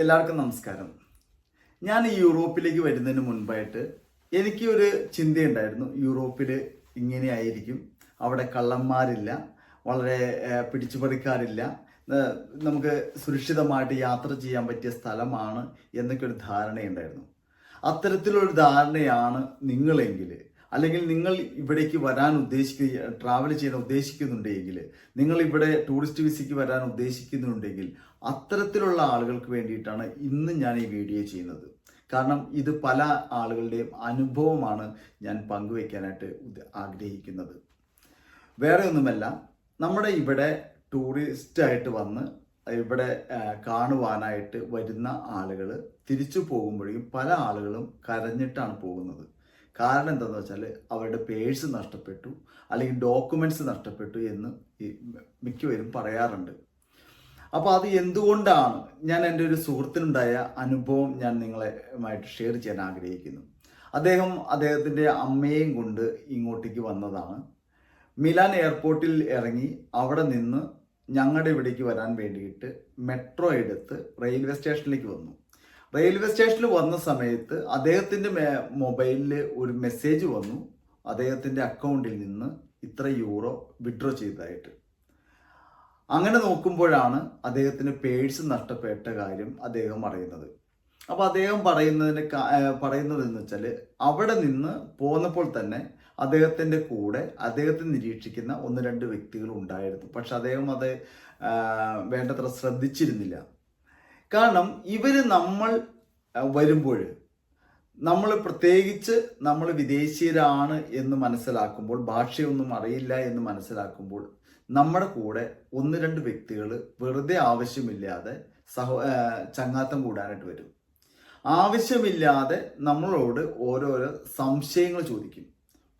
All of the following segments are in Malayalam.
എല്ലാവർക്കും നമസ്കാരം. ഞാൻ യൂറോപ്പിലേക്ക് വരുന്നതിന് മുൻപായിട്ട് എനിക്ക് ഒരു ചിന്തയുണ്ടായിരുന്നു. യൂറോപ്പിൽ ഇങ്ങനെയായിരിക്കും. അവിടെ കള്ളന്മാരില്ല. വളരെ പിടിച്ചുപറിക്കാറില്ല നമുക്ക് സുരക്ഷിതമായിട്ട് യാത്ര ചെയ്യാൻ പറ്റിയ സ്ഥലമാണ് എന്നൊക്കെ ഒരു ധാരണയുണ്ടായിരുന്നു. അത്തരത്തിലൊരു ധാരണയാണ് നിങ്ങളെങ്കിൽ അല്ലെങ്കിൽ നിങ്ങൾ ഇവിടേക്ക് വരാൻ ഉദ്ദേശിക്കുക ട്രാവൽ ചെയ്യാൻ ഉദ്ദേശിക്കുന്നുണ്ടെങ്കിൽ നിങ്ങൾ ഇവിടെ ടൂറിസ്റ്റ് വിസയ്ക്ക് വരാൻ ഉദ്ദേശിക്കുന്നുണ്ടെങ്കിൽ അത്തരത്തിലുള്ള ആളുകൾക്ക് വേണ്ടിയിട്ടാണ് ഇന്ന് ഞാൻ ഈ വീഡിയോ ചെയ്യുന്നത്. കാരണം ഇത് പല ആളുകളുടെയും അനുഭവമാണ് ഞാൻ പങ്കുവയ്ക്കാനായിട്ട് ആഗ്രഹിക്കുന്നത്. വേറെ ഒന്നുമല്ല നമ്മുടെ ഇവിടെ ടൂറിസ്റ്റ് ആയിട്ട് വന്ന് ഇവിടെ കാണുവാനായിട്ട് വരുന്ന ആളുകൾ തിരിച്ചു പോകുമ്പോഴേക്കും പല ആളുകളും കരഞ്ഞിട്ടാണ് പോകുന്നത്. കാരണം എന്താണെന്ന് വെച്ചാൽ അവരുടെ പേഴ്സ് നഷ്ടപ്പെട്ടു അല്ലെങ്കിൽ ഡോക്യുമെന്റ്സ് നഷ്ടപ്പെട്ടു എന്ന് മിക്കവരും പറയാറുണ്ട്. അപ്പോൾ അത് എന്തുകൊണ്ടാണ്? ഞാൻ എന്റെ ഒരു സുഹൃത്തിനുണ്ടായ അനുഭവം ഞാൻ നിങ്ങളുമായിട്ട് ഷെയർ ചെയ്യാൻ ആഗ്രഹിക്കുന്നു. അദ്ദേഹം അദ്ദേഹത്തിന്റെ അമ്മയെയും കൊണ്ട് ഇങ്ങോട്ടേക്ക് വന്നതാണ്. മിലാൻ എയർപോർട്ടിൽ ഇറങ്ങി അവിടെ നിന്ന് ഞങ്ങളുടെ ഇവിടേക്ക് വരാൻ വേണ്ടിയിട്ട് മെട്രോ എടുത്ത് റെയിൽവേ സ്റ്റേഷനിലേക്ക് വന്നു. റെയിൽവേ സ്റ്റേഷനിൽ വന്ന സമയത്ത് അദ്ദേഹത്തിന്റെ മൊബൈലിൽ ഒരു മെസ്സേജ് വന്നു. അദ്ദേഹത്തിന്റെ അക്കൗണ്ടിൽ നിന്ന് ഇത്ര യൂറോ വിഡ്രോ ചെയ്തതായിട്ട്. അങ്ങനെ നോക്കുമ്പോഴാണ് അദ്ദേഹത്തിന് പേഴ്സ് നഷ്ടപ്പെട്ട കാര്യം അദ്ദേഹം അറിയുന്നത്. അപ്പോൾ അദ്ദേഹം പറയുന്നതിന് പറയുന്നതെന്ന് വെച്ചാൽ അവിടെ നിന്ന് പോന്നപ്പോൾ തന്നെ അദ്ദേഹത്തിന്റെ കൂടെ അദ്ദേഹത്തെ നിരീക്ഷിക്കുന്ന ഒന്ന് രണ്ട് വ്യക്തികൾ ഉണ്ടായിരുന്നു. പക്ഷെ അദ്ദേഹം അത് വേണ്ടത്ര ശ്രദ്ധിച്ചിരുന്നില്ല. കാരണം ഇവർ നമ്മൾ വരുമ്പോൾ നമ്മൾ പ്രത്യേകിച്ച് നമ്മൾ വിദേശീയരാണ് എന്ന് മനസ്സിലാക്കുമ്പോൾ ഭാഷയൊന്നും അറിയില്ല എന്ന് മനസ്സിലാക്കുമ്പോൾ നമ്മുടെ കൂടെ ഒന്ന് രണ്ട് വ്യക്തികൾ വെറുതെ ആവശ്യമില്ലാതെ സഹോ ചങ്ങാത്തം കൂടാനായിട്ട് വരും. ആവശ്യമില്ലാതെ നമ്മളോട് ഓരോരോ സംശയങ്ങൾ ചോദിക്കും.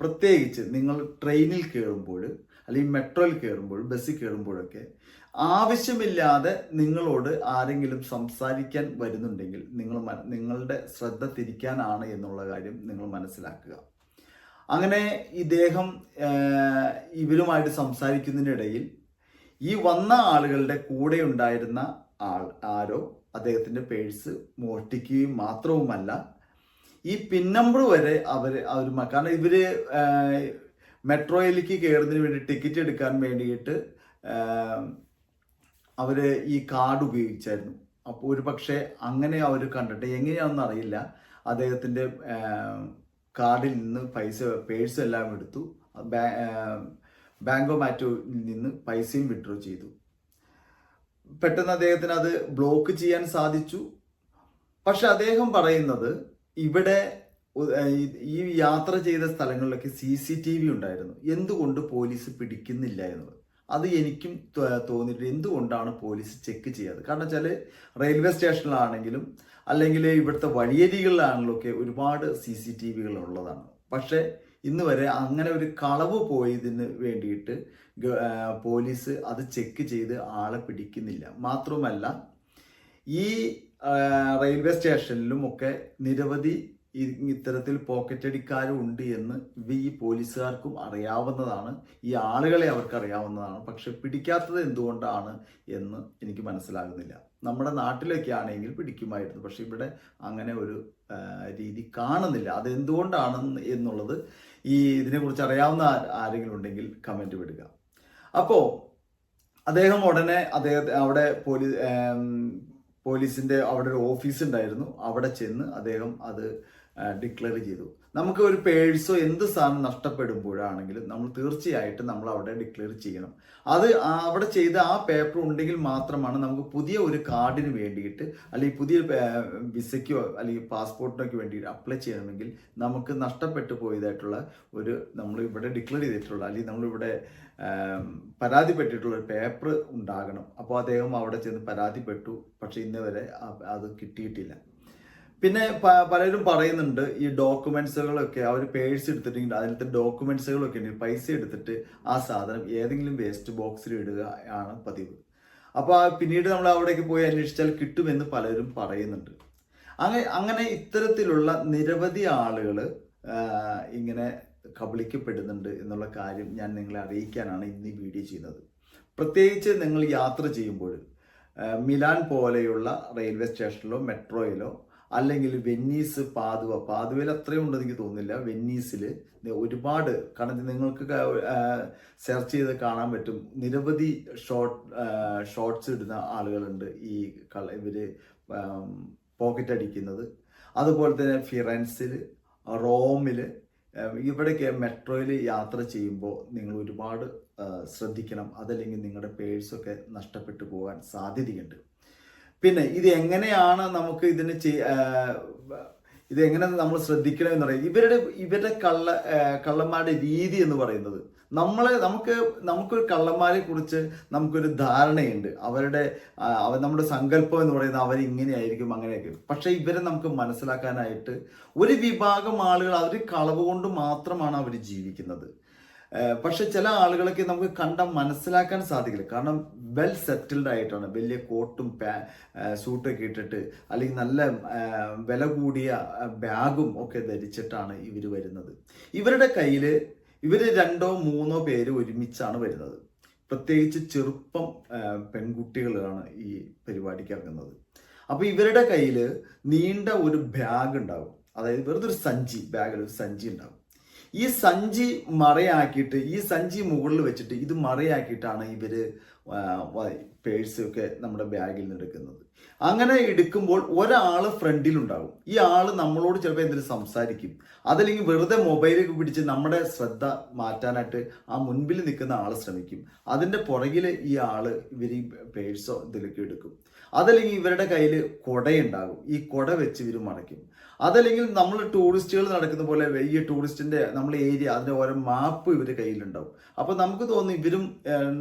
പ്രത്യേകിച്ച് നിങ്ങൾ ട്രെയിനിൽ കയറുമ്പോൾ അല്ലെങ്കിൽ മെട്രോയിൽ കയറുമ്പോൾ ബസ്സിൽ കയറുമ്പോഴൊക്കെ ആവശ്യമില്ലാതെ നിങ്ങളോട് ആരെങ്കിലും സംസാരിക്കാൻ വരുന്നുണ്ടെങ്കിൽ നിങ്ങൾ നിങ്ങളുടെ ശ്രദ്ധ തിരിക്കാനാണ് എന്നുള്ള കാര്യം നിങ്ങൾ മനസ്സിലാക്കുക. അങ്ങനെ ഇദ്ദേഹം ഇവരുമായിട്ട് സംസാരിക്കുന്നതിനിടയിൽ ഈ വന്ന ആളുകളുടെ കൂടെ ഉണ്ടായിരുന്ന ആൾ ആരോ അദ്ദേഹത്തിന്റെ പേഴ്സ് മോഷ്ടിക്കുകയും മാത്രവുമല്ല ഈ പിൻ നമ്പർ വരെ അവർ അവർ കാരണം ആഹ്, മെട്രോയിലേക്ക് കയറുന്നതിന് വേണ്ടി ടിക്കറ്റ് എടുക്കാൻ വേണ്ടിയിട്ട് അവർ ഈ കാർഡ് ഉപയോഗിച്ചായിരുന്നു. അപ്പോൾ ഒരു പക്ഷേ അങ്ങനെ അവർ കണ്ടിട്ട് എങ്ങനെയാണെന്ന് അറിയില്ല. അദ്ദേഹത്തിന്റെ കാർഡിൽ നിന്ന് പൈസ പേഴ്സ് എല്ലാം എടുത്തു. ബാങ്കോ മാറ്റോയിൽ നിന്ന് പൈസയും വിഡ്രോ ചെയ്തു. പെട്ടെന്ന് അദ്ദേഹത്തിന് അത് ബ്ലോക്ക് ചെയ്യാൻ സാധിച്ചു. പക്ഷെ അദ്ദേഹം പറയുന്നത് ഇവിടെ ഈ- യാത്ര ചെയ്ത സ്ഥലങ്ങളിലൊക്കെ സി സി ടി വി ഉണ്ടായിരുന്നു. എന്തുകൊണ്ട് പോലീസ് പിടിക്കുന്നില്ല എന്നത് അത് എനിക്കും തോന്നിയിട്ട് എന്തുകൊണ്ടാണ് പോലീസ് ചെക്ക് ചെയ്യാതെ കാരണം വെച്ചാൽ റെയിൽവേ സ്റ്റേഷനിലാണെങ്കിലും അല്ലെങ്കിൽ ഇവിടുത്തെ വഴിയരികളിലാണെങ്കിലും ഒക്കെ ഒരുപാട് സി സി ടി വികൾ ഉള്ളതാണ്. പക്ഷേ ഇന്ന് വരെ അങ്ങനെ ഒരു കളവ് പോയതിന് വേണ്ടിയിട്ട് പോലീസ് അത് ചെക്ക് ചെയ്ത് ആളെ പിടിക്കുന്നില്ല. മാത്രവുമല്ല ഈ റെയിൽവേ സ്റ്റേഷനിലും ഒക്കെ നിരവധി ഇത്തരത്തിൽ പോക്കറ്റടിക്കാരും ഉണ്ട് എന്ന് ഈ പോലീസുകാർക്കും അറിയാവുന്നതാണ്. ഈ ആളുകളെ അവർക്ക് അറിയാവുന്നതാണ്. പക്ഷെ പിടിക്കാത്തത് എന്തുകൊണ്ടാണ് എന്ന് എനിക്ക് മനസ്സിലാകുന്നില്ല. നമ്മുടെ നാട്ടിലൊക്കെ ആണെങ്കിൽ പിടിക്കുമായിരുന്നു. പക്ഷെ ഇവിടെ അങ്ങനെ ഒരു രീതി കാണുന്നില്ല. അതെന്തുകൊണ്ടാണ് എന്നുള്ളത് ഈ ഇതിനെക്കുറിച്ച് അറിയാവുന്ന ആരെങ്കിലും ഉണ്ടെങ്കിൽ കമന്റ് വിടുക അപ്പോൾ അദ്ദേഹം ഉടനെ അദ്ദേഹത്തെ അവിടെ പോലീസ് പോലീസിന്റെ അവിടെ ഒരു ഓഫീസ് ഉണ്ടായിരുന്നു. അവിടെ ചെന്ന് അദ്ദേഹം അത് ഡിക്ലെയർ ചെയ്തു. നമുക്ക് ഒരു പേഴ്സോ എന്ത് സാധനം നഷ്ടപ്പെടുമ്പോഴാണെങ്കിലും നമ്മൾ തീർച്ചയായിട്ടും നമ്മൾ അവിടെ ഡിക്ലെയർ ചെയ്യണം. അത് അവിടെ ചെയ്ത ആ പേപ്പർ ഉണ്ടെങ്കിൽ മാത്രമാണ് നമുക്ക് പുതിയ ഒരു കാർഡിന് വേണ്ടിയിട്ട് അല്ലെങ്കിൽ പുതിയ വിസയ്ക്കോ അല്ലെങ്കിൽ പാസ്പോർട്ടിനൊക്കെ വേണ്ടിയിട്ട് അപ്ലൈ ചെയ്യണമെങ്കിൽ നമുക്ക് നഷ്ടപ്പെട്ടു പോയതായിട്ടുള്ള ഒരു നമ്മൾ ഇവിടെ ഡിക്ലെയർ ചെയ്തിട്ടുള്ള അല്ലെങ്കിൽ നമ്മളിവിടെ പരാതിപ്പെട്ടിട്ടുള്ള ഒരു പേപ്പർ ഉണ്ടാകണം. അപ്പോൾ അദ്ദേഹം അവിടെ ചെന്ന് പരാതിപ്പെട്ടു. പക്ഷേ ഇന്നേ വരെ അത് കിട്ടിയിട്ടില്ല. പിന്നെ പലരും പറയുന്നുണ്ട് ഈ ഡോക്യുമെന്റ്സുകളൊക്കെ അവർ പേഴ്സ് എടുത്തിട്ടുണ്ടെങ്കിൽ അതിലത്തെ ഡോക്യുമെന്റ്സുകളൊക്കെ ഉണ്ടെങ്കിൽ പൈസ എടുത്തിട്ട് ആ സാധനം ഏതെങ്കിലും വേസ്റ്റ് ബോക്സിൽ ഇടുക ആണ് പതിവ്. അപ്പോൾ പിന്നീട് നമ്മൾ അവിടേക്ക് പോയി അന്വേഷിച്ചാൽ കിട്ടുമെന്ന് പലരും പറയുന്നുണ്ട്. അങ്ങനെ അങ്ങനെ ഇത്തരത്തിലുള്ള നിരവധി ആളുകൾ ഇങ്ങനെ കബളിക്കപ്പെടുന്നുണ്ട് എന്നുള്ള കാര്യം ഞാൻ നിങ്ങളെ അറിയിക്കാനാണ് ഇന്ന് ഈ വീഡിയോ ചെയ്യുന്നത്. പ്രത്യേകിച്ച് നിങ്ങൾ യാത്ര ചെയ്യുമ്പോൾ മിലാൻ പോലെയുള്ള റെയിൽവേ സ്റ്റേഷനിലോ മെട്രോയിലോ അല്ലെങ്കിൽ വെന്നീസ് പാതുവ പാതുവയിൽ അത്രയും ഉണ്ടെന്ന് എനിക്ക് തോന്നുന്നില്ല. വെന്നീസിൽ ഒരുപാട് കാരണം നിങ്ങൾക്ക് സെർച്ച് ചെയ്ത് കാണാൻ പറ്റും. നിരവധി ഷോർട്ട് ഷോർട്സ് ഇടുന്ന ആളുകളുണ്ട് ഈ കള ഇവർ പോക്കറ്റ് അടിക്കുന്നത്. അതുപോലെ തന്നെ ഫിറൻസിൽ റോമിൽ ഇവിടെയൊക്കെ മെട്രോയിൽ യാത്ര ചെയ്യുമ്പോൾ നിങ്ങൾ ഒരുപാട് ശ്രദ്ധിക്കണം. അതല്ലെങ്കിൽ നിങ്ങളുടെ പേഴ്സൊക്കെ നഷ്ടപ്പെട്ടു പോകാൻ സാധ്യതയുണ്ട്. പിന്നെ ഇത് എങ്ങനെയാണ് നമുക്ക് ഇതിന് ഇത് എങ്ങനെ നമ്മൾ ശ്രദ്ധിക്കണം എന്ന് പറയുന്നത് ഇവരുടെ ഇവരുടെ കള്ള കള്ളന്മാരുടെ രീതി എന്ന് പറയുന്നത് നമ്മളെ നമുക്ക് നമുക്കൊരു കള്ളന്മാരെ കുറിച്ച് നമുക്കൊരു ധാരണയുണ്ട്. അവരുടെ നമ്മുടെ സങ്കല്പം എന്ന് പറയുന്നത് അവരിങ്ങനെയായിരിക്കും അങ്ങനെയൊക്കെ. പക്ഷേ ഇവരെ നമുക്ക് മനസ്സിലാക്കാനായിട്ട് ഒരു വിഭാഗം ആളുകൾ അവർ കളവ് കൊണ്ട് മാത്രമാണ് അവർ ജീവിക്കുന്നത്. പക്ഷെ ചില ആളുകളൊക്കെ നമുക്ക് കണ്ട മനസ്സിലാക്കാൻ സാധിക്കില്ല. കാരണം വെൽ സെറ്റിൽഡ് ആയിട്ടാണ്. വലിയ കോട്ടും സൂട്ടൊക്കെ ഇട്ടിട്ട് അല്ലെങ്കിൽ നല്ല വില കൂടിയ ബാഗും ഒക്കെ ധരിച്ചിട്ടാണ് ഇവർ വരുന്നത്. ഇവരുടെ കയ്യിൽ ഇവർ രണ്ടോ മൂന്നോ പേര് ഒരുമിച്ചാണ് വരുന്നത്. പ്രത്യേകിച്ച് ചെറുപ്പം പെൺകുട്ടികളാണ് ഈ പരിപാടിക്ക് ഇറങ്ങുന്നത്. അപ്പോൾ ഇവരുടെ കയ്യിൽ നീണ്ട ഒരു ബാഗ് ഉണ്ടാകും അതായത് വെറുതെ ഒരു സഞ്ചി ബാഗിൽ ഒരു സഞ്ചി ഉണ്ടാവും. ഈ സഞ്ചി മറയാക്കിയിട്ട് ഈ സഞ്ചി മുകളിൽ വെച്ചിട്ട് ഇത് മറയാക്കിയിട്ടാണ് ഇവർ പേഴ്സ് ഒക്കെ നമ്മുടെ ബാഗിൽ നിന്ന് എടുക്കുന്നത്. അങ്ങനെ എടുക്കുമ്പോൾ ഒരാൾ ഫ്രണ്ടിലുണ്ടാവും ഈ ആൾ നമ്മളോട് ചിലപ്പോൾ എന്തെങ്കിലും സംസാരിക്കും. അതല്ലെങ്കിൽ വെറുതെ മൊബൈലൊക്കെ പിടിച്ച് നമ്മുടെ ശ്രദ്ധ മാറ്റാനായിട്ട് ആ മുൻപിൽ നിൽക്കുന്ന ആൾ ശ്രമിക്കും. അതിന്റെ പുറകിൽ ഈ ആൾ ഇവർ ഈ പേഴ്സോ ഇതിലൊക്കെ എടുക്കും. അതല്ലെങ്കിൽ ഇവരുടെ കയ്യിൽ കുടയുണ്ടാകും. ഈ കുട വെച്ച് ഇവർ മടക്കും അതല്ലെങ്കിൽ നമ്മൾ ടൂറിസ്റ്റുകൾ നടക്കുന്ന പോലെ വലിയ ടൂറിസ്റ്റിന്റെ നമ്മളെ ഏരിയ അതിന്റെ ഓരോ മാപ്പ് ഇവർ കയ്യിലുണ്ടാവും. അപ്പോൾ നമുക്ക് തോന്നും ഇവരും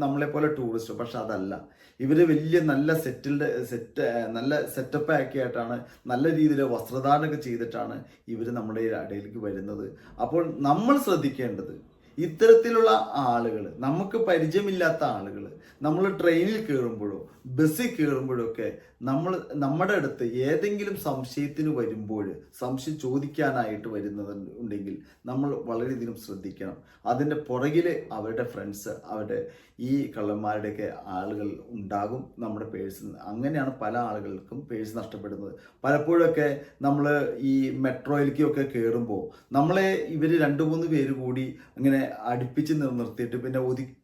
നമ്മളെ പോലെ ടൂറിസ്റ്റ് പക്ഷെ അതല്ല. ഇവർ വലിയ നല്ല സെറ്റിൽഡ് സെറ്റ് നല്ല സെറ്റപ്പ് ആക്കിയായിട്ടാണ് നല്ല രീതിയിൽ വസ്ത്രധാരണമൊക്കെ ചെയ്തിട്ടാണ് ഇവർ നമ്മുടെ ഇടയിലേക്ക് വരുന്നത്. അപ്പോൾ നമ്മൾ ശ്രദ്ധിക്കേണ്ടത് ഇത്തരത്തിലുള്ള ആളുകൾ നമുക്ക് പരിചയമില്ലാത്ത ആളുകൾ നമ്മൾ ട്രെയിനിൽ കയറുമ്പോഴോ ബസ്സിൽ കയറുമ്പോഴോ ഒക്കെ നമ്മൾ നമ്മുടെ അടുത്ത് ഏതെങ്കിലും സംശയത്തിന് വരുമ്പോൾ സംശയം ചോദിക്കാനായിട്ട് വരുന്നത് ഉണ്ടെങ്കിൽ നമ്മൾ വളരെയധികം ശ്രദ്ധിക്കണം. അതിന്റെ പുറകിൽ അവരുടെ ഫ്രണ്ട്സ് അവരുടെ ഈ കള്ളന്മാരുടെയൊക്കെ ആളുകൾ ഉണ്ടാകും നമ്മുടെ പേഴ്സ് അങ്ങനെയാണ് പല ആളുകൾക്കും പേഴ്സ് നഷ്ടപ്പെടുന്നത്. പലപ്പോഴൊക്കെ നമ്മൾ ഈ മെട്രോയിലേക്കൊക്കെ കയറുമ്പോൾ നമ്മളെ ഇവർ രണ്ട് മൂന്ന് പേര് കൂടി അങ്ങനെ അടുപ്പിച്ച് നിർ- നിർത്തിയിട്ട് പിന്നെ ഒതുക്കി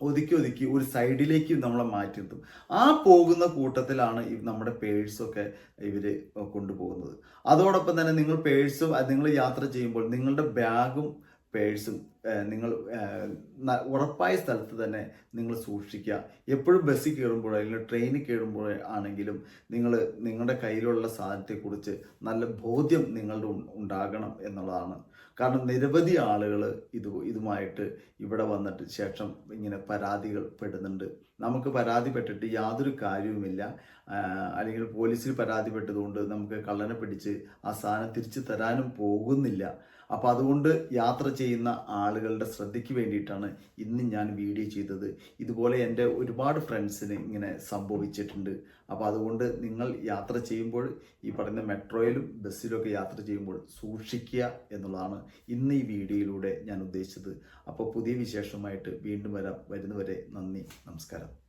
ഒതുക്കി ഒതുക്കി ഒരു സൈഡിലേക്ക് നമ്മളെ മാറ്റി നിർത്തും ആ പോകുന്ന കൂട്ടത്തിലാണ് നമ്മുടെ പേഴ്സൊക്കെ ഇവർ കൊണ്ടുപോകുന്നത്. അതോടൊപ്പം തന്നെ നിങ്ങൾ പേഴ്സും നിങ്ങൾ യാത്ര ചെയ്യുമ്പോൾ നിങ്ങളുടെ ബാഗും പേഴ്സും നിങ്ങൾ ഉറപ്പായ സ്ഥലത്ത് തന്നെ നിങ്ങൾ സൂക്ഷിക്കുക. എപ്പോഴും ബസ്സിൽ കയറുമ്പോഴോ അല്ലെങ്കിൽ ട്രെയിനിൽ കയറുമ്പോഴോ ആണെങ്കിലും നിങ്ങൾ നിങ്ങളുടെ കയ്യിലുള്ള സാധനത്തെക്കുറിച്ച് നല്ല ബോധ്യം നിങ്ങളുടെ ഉണ്ടാകണം എന്നുള്ളതാണ്. കാരണം നിരവധി ആളുകൾ ഇത് ഇതുമായിട്ട് ഇവിടെ വന്നിട്ട് ശേഷം ഇങ്ങനെ പരാതികൾ പെടുന്നുണ്ട്. നമുക്ക് പരാതിപ്പെട്ടിട്ട് യാതൊരു കാര്യവുമില്ല. അല്ലെങ്കിൽ പോലീസിൽ പരാതിപ്പെട്ടതുകൊണ്ട് നമുക്ക് കള്ളനെ പിടിച്ച് ആ സാധനം തിരിച്ചു തരാനും പോകുന്നില്ല. അപ്പോൾ അതുകൊണ്ട് യാത്ര ചെയ്യുന്ന ആളുകളുടെ ശ്രദ്ധയ്ക്ക് വേണ്ടിയിട്ടാണ് ഇന്ന് ഞാൻ വീഡിയോ ചെയ്തത്. ഇതുപോലെ എന്റെ ഒരുപാട് ഫ്രണ്ട്സിന് ഇങ്ങനെ സംഭവിച്ചിട്ടുണ്ട്. അപ്പോൾ അതുകൊണ്ട് നിങ്ങൾ യാത്ര ചെയ്യുമ്പോൾ ഈ പറയുന്ന മെട്രോയിലും ബസ്സിലൊക്കെ യാത്ര ചെയ്യുമ്പോൾ സൂക്ഷിക്കുക എന്നുള്ളതാണ് ഇന്ന് ഈ വീഡിയോയിലൂടെ ഞാൻ ഉദ്ദേശിച്ചത്. അപ്പോൾ പുതിയ വിശേഷമായിട്ട് വീണ്ടും വരാം. വരുന്നവരെ നന്ദി. നമസ്കാരം.